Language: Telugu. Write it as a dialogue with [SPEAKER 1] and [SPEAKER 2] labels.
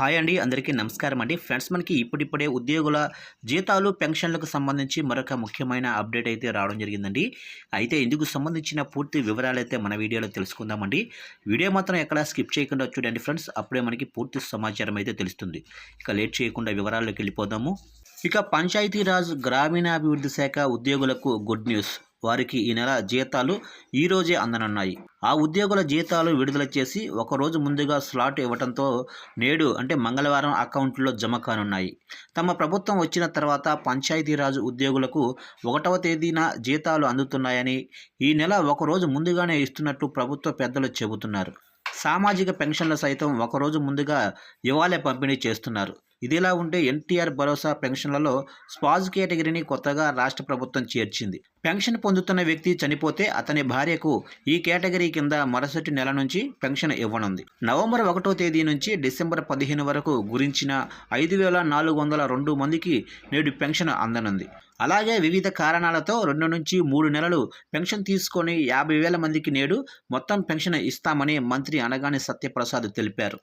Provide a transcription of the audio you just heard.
[SPEAKER 1] హాయ్ అండి అందరికీ నమస్కారం అండి. ఫ్రెండ్స్ మనకి ఇప్పుడిప్పుడే ఉద్యోగుల జీతాలు పెన్షన్లకు సంబంధించి మరొక ముఖ్యమైన అప్డేట్ అయితే రావడం జరిగిందండి. అయితే ఇందుకు సంబంధించిన పూర్తి వివరాలు అయితే మన వీడియోలో తెలుసుకుందామండి వీడియో మాత్రం ఎక్కడా స్కిప్ చేయకుండా చూడండి ఫ్రెండ్స్. అప్పుడే మనకి పూర్తి సమాచారం అయితే తెలుస్తుంది. ఇక లేట్ చేయకుండా వివరాల్లోకి వెళ్ళిపోదాము. ఇక పంచాయతీరాజ్ గ్రామీణాభివృద్ధి శాఖ ఉద్యోగులకు గుడ్ న్యూస్. వారికి ఈ నెల జీతాలు ఈ రోజే అందనున్నాయి. ఆ ఉద్యోగుల జీతాలు విడుదల చేసి ఒకరోజు ముందుగా స్లాట్ ఇవ్వడంతో నేడు అంటే మంగళవారం అకౌంట్లో జమ కానున్నాయి. తమ ప్రభుత్వం వచ్చిన తర్వాత పంచాయతీరాజ్ ఉద్యోగులకు ఒకటవ తేదీన జీతాలు అందుతున్నాయని ఈ నెల ఒకరోజు ముందుగానే ఇస్తున్నట్టు ప్రభుత్వ పెద్దలు చెబుతున్నారు. సామాజిక పెన్షన్లు సైతం ఒకరోజు ముందుగా ఇవాళే పంపిణీ చేస్తున్నారు. ఇదిలా ఉంటే ఎన్టీఆర్ భరోసా పెన్షన్లలో స్పాజ్ కేటగిరీని కొత్తగా రాష్ట్ర ప్రభుత్వం చేర్చింది. పెన్షన్ పొందుతున్న వ్యక్తి చనిపోతే అతని భార్యకు ఈ కేటగిరీ కింద మరుసటి నెల నుంచి పెన్షన్ ఇవ్వనుంది. నవంబర్ ఒకటో తేదీ నుంచి డిసెంబర్ పదిహేను వరకు గురించిన ఐదు వేల నాలుగు వందల రెండు మందికి నేడు పెన్షన్ అందనుంది. అలాగే వివిధ కారణాలతో రెండు నుంచి మూడు నెలలు పెన్షన్ తీసుకొని యాభై వేల మందికి నేడు మొత్తం పెన్షన్ ఇస్తామని మంత్రి అనగాని సత్యప్రసాద్ తెలిపారు.